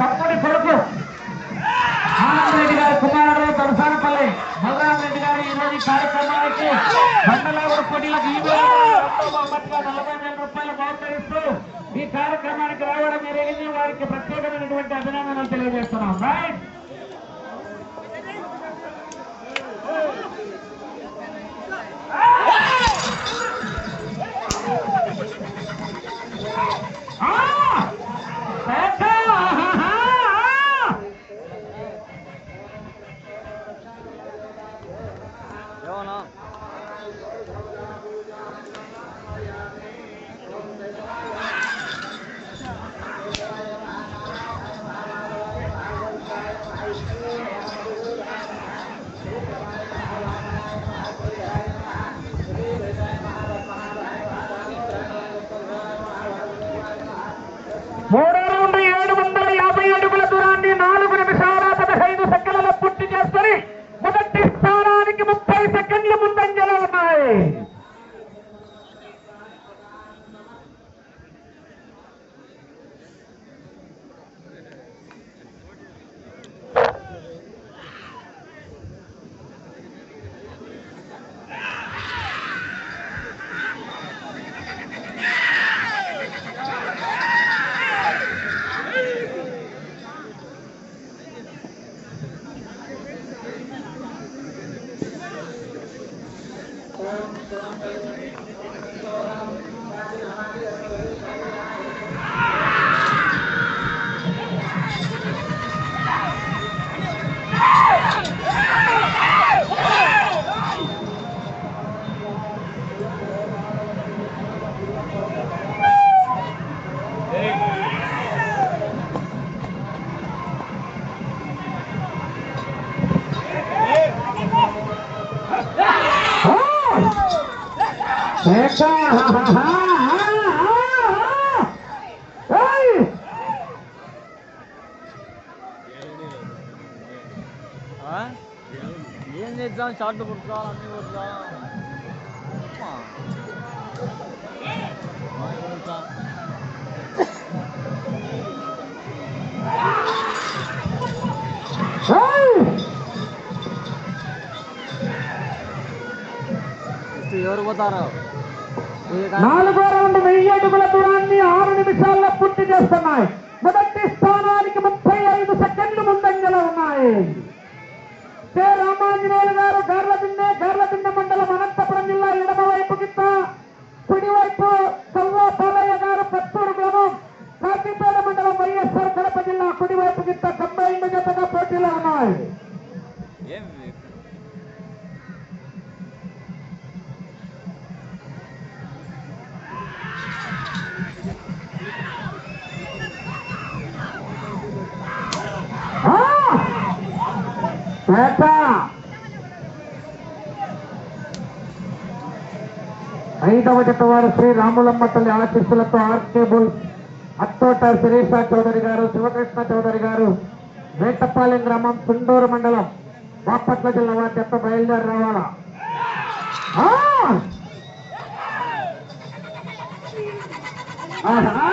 తమ్ముడి కొడుకు. ఆనందరెడ్డి గారి కుమారుడు తలసానపల్లి. బలరామరెడ్డి గారు ఈ రోజు కార్యక్రమానికి బండలాగుడు పోటీలకు ఈ నలభై వేల రూపాయలు బహుకరిస్తూ ఈ కార్యక్రమానికి రావడం జరిగింది. వారికి ప్రత్యేకమైనటువంటి అభినందనలు తెలియజేస్తున్నాం. Right Thank you. ఏం చేద్దాం షార్ట్ కుట్టుకోవాలి అన్ని కుట్టుకోవాలి ఎవరు పోతారు? నాలుగో రౌండ్ వెయ్యి అడుగుల దూరాన్ని ఆరు నిమిషాల్లో పూర్తి చేస్తున్నాయి. శ్వేత ఐదవ జత వారు శ్రీ రాములమ్మ తల్లి ఆశీస్సులతో ఆర్కేబుల్ అత్తోట శిరీష చౌదరి గారు శివకృష్ణ చౌదరి గారు వేటపాలెం గ్రామం సుండూరు మండలం బాపట్ల జిల్లా వారి చెత్త బయలుదేరి రావాలా ఆహా!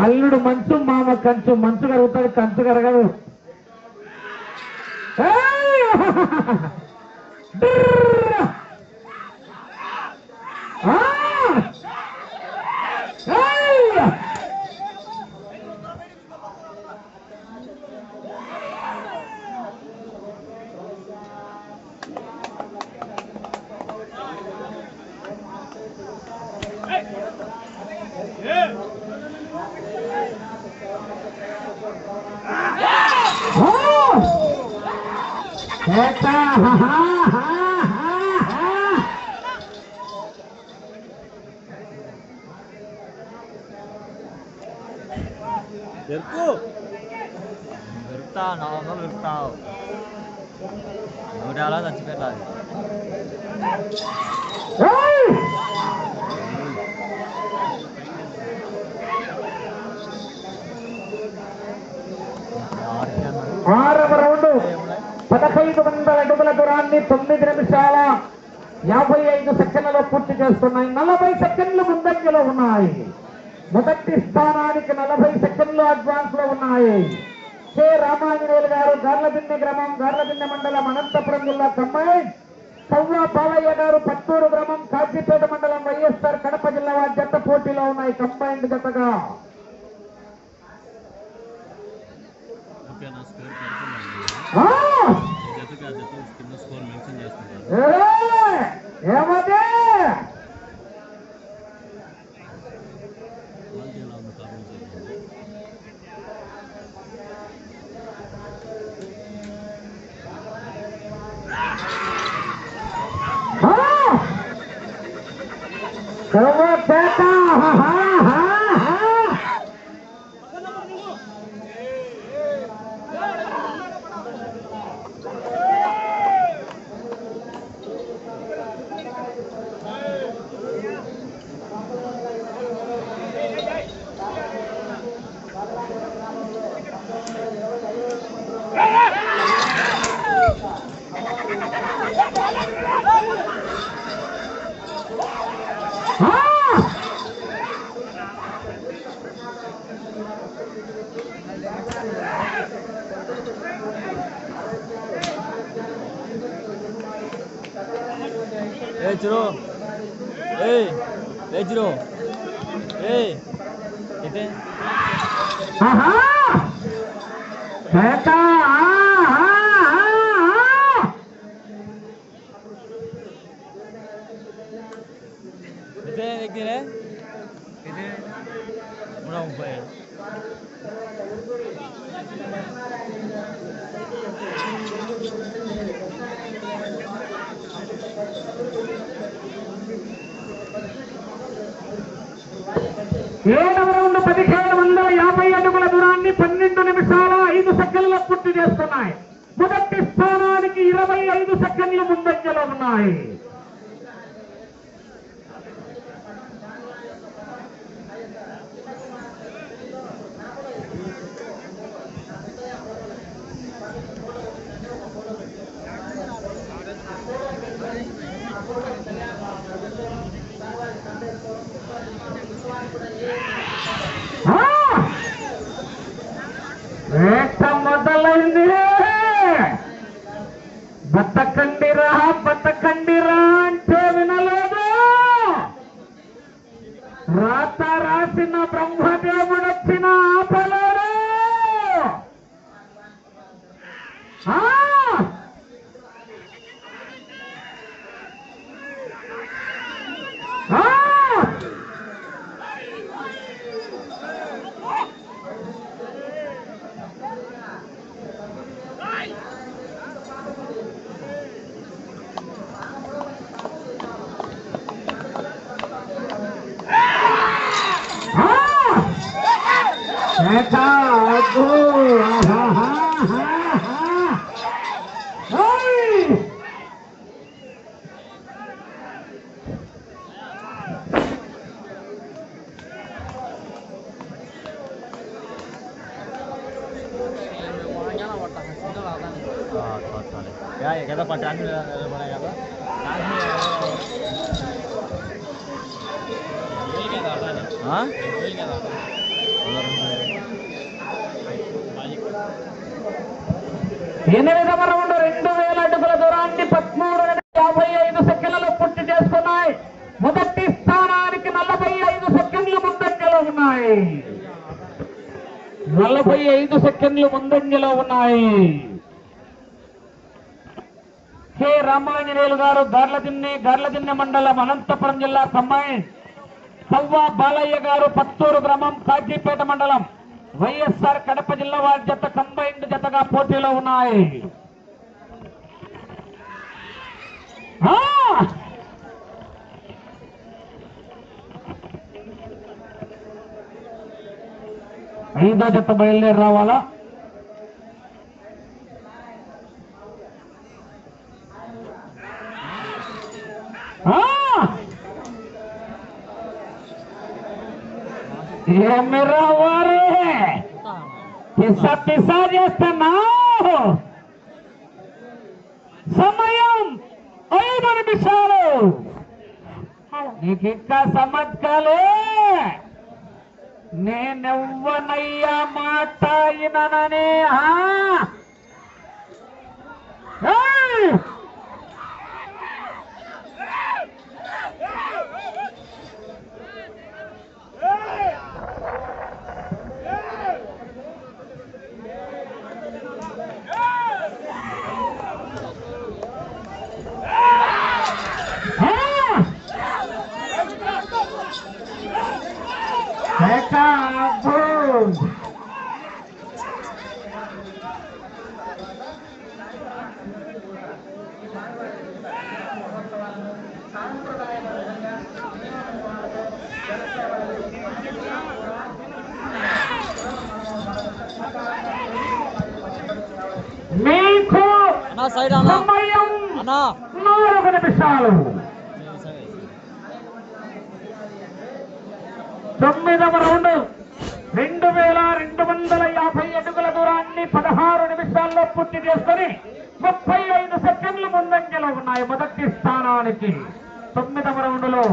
అల్లుడు మంచు మామ కంచు మంచు కరుగుతాడు కంచు కరగదు దొరుకు దొరుకుతా నా వందలు దొరుకుతావు నూట యాభై చచ్చిపోయాలి ఏయ్! ఆరవ రౌండ్. పదహైదు అడుగుల దూరాన్ని తొమ్మిది నిమిషాల యాభై ఐదు సెకండ్లలో పూర్తి చేస్తున్నాయి. నలభై సెకండ్లు ముందంజలో ఉన్నాయి. మొదటి స్థానానికి నలభై సెకండ్లు అడ్వాన్స్లో ఉన్నాయి. కె. రామాంజనేయులు గారు గార్లదిన్నె గ్రామం గార్లదిన్నె మండలం అనంతపురం జిల్లా కమ్మాయి కవ్వ పాలయ్య గారు పత్తూరు గ్రామం కాజీపేట మండలం వైఎస్ఆర్ కడప జిల్లా వారి జత పోటీలో ఉన్నాయి కంబైన్డ్ జతగా. ఆ! ఈ జతకి కింద స్కోర్ మెన్షన్ క్వాలిటీ ఎలా ఏ చిరు ఏ ఏ చిరు ఏ అయితే ఆహా! పేట ఆ, ఆ, ఆ, ఆ. అయితే ఎక్కిరే అయితే నూట ముప్పై ఏడు ఏడవ రౌండ్ పదిహేడు వందల యాభై అడుగుల దూరాన్ని పన్నెండు నిమిషాల ఐదు సెకండ్ల పూర్తి చేస్తున్నాయి. మొదటి స్థానానికి ఇరవై ఐదు సెకండ్లు ముందంజలో ఉన్నాయి. ఆ! ya ya kita నలభై ఐదు సెకండ్లు ముందంజలో ఉన్నాయి. కె రామాంజనేయులు గారు గార్లదిన్నె గార్లదిన్నె మండలం అనంతపురం జిల్లా కమ్మాయి సవ్వా బాలయ్య గారు పత్తూరు గ్రామం కాజీపేట మండలం. వైఎస్ఆర్ కడప జిల్లా వారి జత కంబైన్డ్ జతగా పోటీలో ఉన్నాయి. ఆ! ఐదో జత బయలుదేరి రావాలా ఆ! ఏమిరా వారే? పిస పిస చేస్తున్నావు. సమయం ఐదు నిమిషాలు. నీకు ఇంకా సమజ్కాలే నేనెవ్వనయ్యా మాట అయిననని ఆ? ఏయ్! ఆ! Acabou! మీకు సమయం నాలుగు నిమిషాలు. తొమ్మిదవ రౌండ్. రెండు వేల రెండు వందల యాభై అడుగుల దూరాన్ని పదహారు నిమిషాల్లో పూర్తి చేసుకొని ముప్పై ఐదు సెకండ్లు ముందంజలో ఉన్నాయి మొదటి స్థానానికి. తొమ్మిదవ రౌండ్లో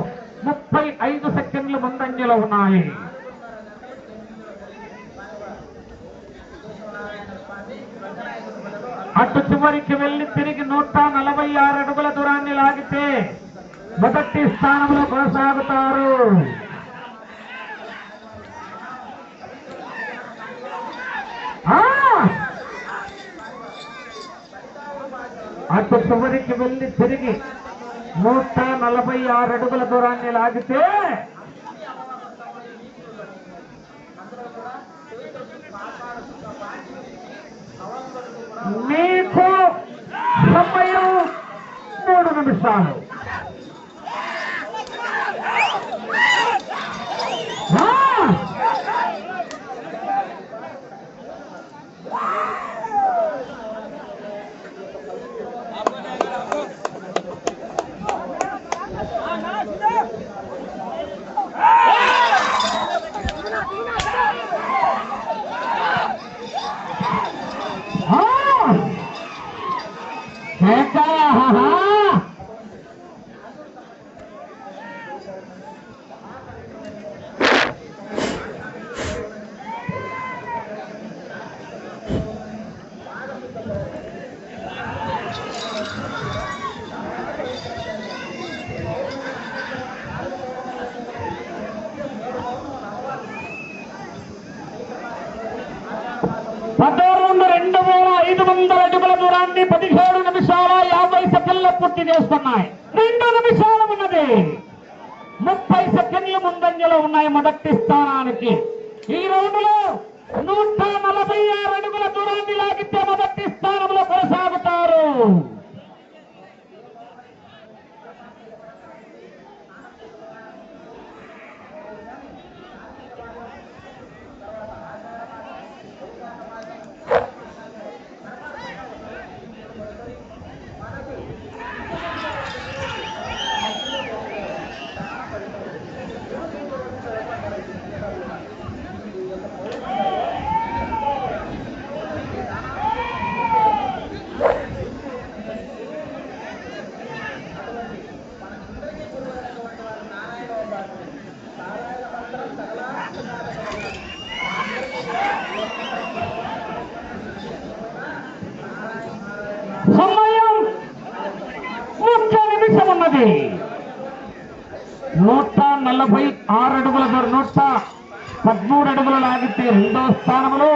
ముప్పై ఐదు సెకండ్లు ముందంజలో ఉన్నాయి. అటు చివరికి వెళ్ళి తిరిగి నూట నలభై ఆరు అడుగుల దూరాన్ని లాగితే మొదటి స్థానంలో కొనసాగుతారు ఆ! అటు చివరికి వెళ్ళి తిరిగి నూట నలభై ఆరు అడుగుల దూరాన్ని లాగితే మీకు సమయం మూడు నిమిషాలు. పదో రౌండ్ రెండు వేల ఐదు వందల అడుగుల దూరాన్ని పదిహేడు నిమిషాల యాభై సెకండ్ల పూర్తి చేస్తున్నాయి. రెండు నిమిషాలు ఉన్నది. ముప్పై సెకండ్లు ముందంజలో ఉన్నాయి మొదటి స్థానానికి. ఈ రౌండ్లో నూట నలభై ఆరు అడుగుల దూరాన్ని లాగితే మొదటి స్థానంలో కొనసాగుతారు ఆ రెండవది నూట నలభై ఆరు అడుగుల నూట పదమూడు అడుగులు లాగితే రెండో స్థానంలో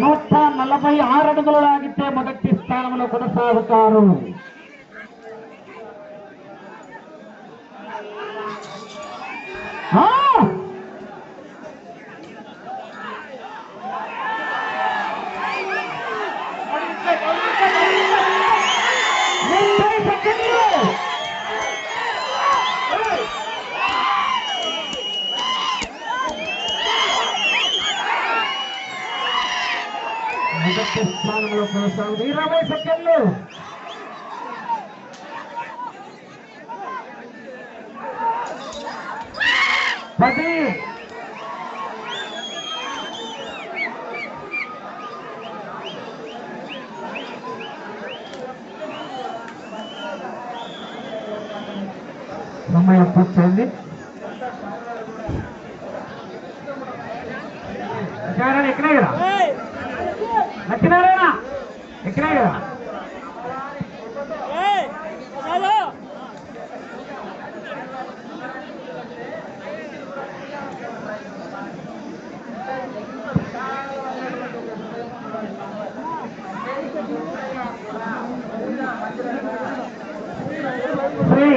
నూట నలభై ఆరు అడుగులు లాగితే మొదటి స్థానంలో కొనసాగుతారు ఆ! పది. సమయం పూర్తయింది. లక్ష్మీనారాయణ ఎక్కడే కదా? లక్ష్మీనారాయణ ఎక్కడే కదా? శ్రీ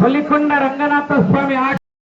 బొలికొండ రంగనాథ స్వామి